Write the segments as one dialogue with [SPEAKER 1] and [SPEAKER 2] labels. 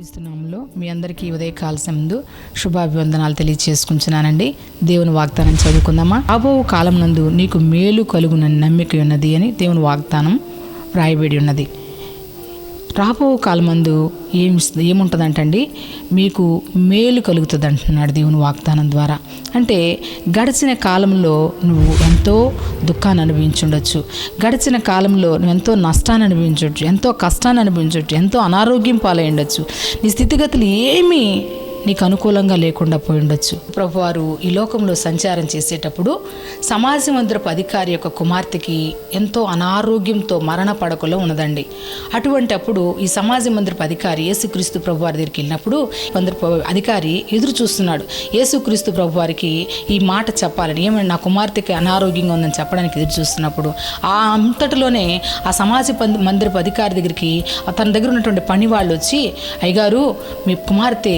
[SPEAKER 1] క్రీస్తునామంలో మీ అందరికీ ఉదయకాల ముందు శుభాభివందనాలు తెలియచేసుకుంటున్నానండి. దేవుని వాగ్దానం చదువుకుందామా? రాబో కాలం నందు నీకు మేలు కలుగునని నమ్మిక ఉన్నది అని దేవుని వాగ్దానం రాయబడి ఉన్నది. రాబో కాలమందు ఏం ఏముంటుందంటండి? మీకు మేలు కలుగుతుంది అంటున్నాడు దేవుని వాగ్దానం ద్వారా. అంటే గడిచిన కాలంలో నువ్వు ఎంతో దుఃఖాన్ని అనుభవించుండొచ్చు. గడిచిన కాలంలో నువ్వు ఎంతో నష్టాన్ని అనుభవించవచ్చు ఎంతో కష్టాన్ని అనుభవించవచ్చు ఎంతో అనారోగ్యం పాలై ఉండొచ్చు. నీ స్థితిగతులు ఏమీ నీకు అనుకూలంగా లేకుండా పోయి ఉండొచ్చు. ప్రభువారు ఈ లోకంలో సంచారం చేసేటప్పుడు సమాజ మందిరపు అధికారి యొక్క కుమార్తెకి ఎంతో అనారోగ్యంతో మరణ పడకలో ఉన్నదండి. అటువంటి అప్పుడు ఈ సమాజ మందిరపు అధికారి యేసుక్రీస్తు ప్రభువారి దగ్గరికి వెళ్ళినప్పుడు మందిరపు అధికారి ఎదురు చూస్తున్నాడు. యేసుక్రీస్తు ప్రభువారికి ఈ మాట చెప్పాలని ఏమైనా నా కుమార్తెకి అనారోగ్యంగా ఉందని చెప్పడానికి ఎదురు చూస్తున్నప్పుడు ఆ అంతటిలోనే ఆ సమాజ మందిరపు అధికారి దగ్గరికి తన దగ్గర ఉన్నటువంటి పని వాళ్ళు వచ్చి అయ్యగారు మీ కుమార్తె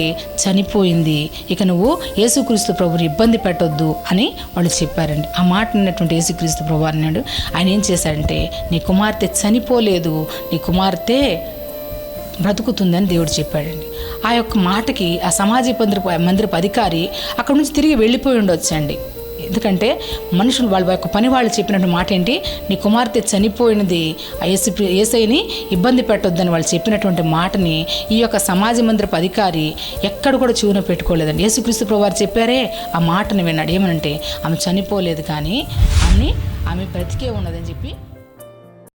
[SPEAKER 1] చనిపోయింది. ఇక నువ్వు యేసుక్రీస్తు ప్రభుని ఇబ్బంది పెట్టొద్దు అని వాళ్ళు చెప్పారండి. ఆ మాట అన్నటువంటి యేసుక్రీస్తు ప్రభు అన్నాడు. ఆయన ఏం చేశాడంటే నీ కుమార్తె చనిపోలేదు. నీ కుమార్తె బ్రతుకుతుందని దేవుడు చెప్పాడండి. ఆ యొక్క మాటకి ఆ సమాజ మందిరపు మందిరపు అధికారి అక్కడి నుంచి తిరిగి వెళ్ళిపోయి ఉండొచ్చండి. ఎందుకంటే మనుషులు వాళ్ళ యొక్క పని వాళ్ళు చెప్పినట్టు మాట ఏంటి? నీ కుమార్తె చనిపోయినది ఆ ఏసైని ఇబ్బంది పెట్టొద్దని వాళ్ళు చెప్పినటువంటి మాటని ఈ యొక్క సమాజ మందిరపు అధికారి ఎక్కడ కూడా చెవున పెట్టుకోలేదండి. యేసుక్రీస్తు ప్రభు చెప్పారే ఆ మాటని విన్నాడు. ఏమనంటే ఆమె చనిపోలేదు కానీ ఆమె ఆమె బ్రతికే ఉన్నదని చెప్పి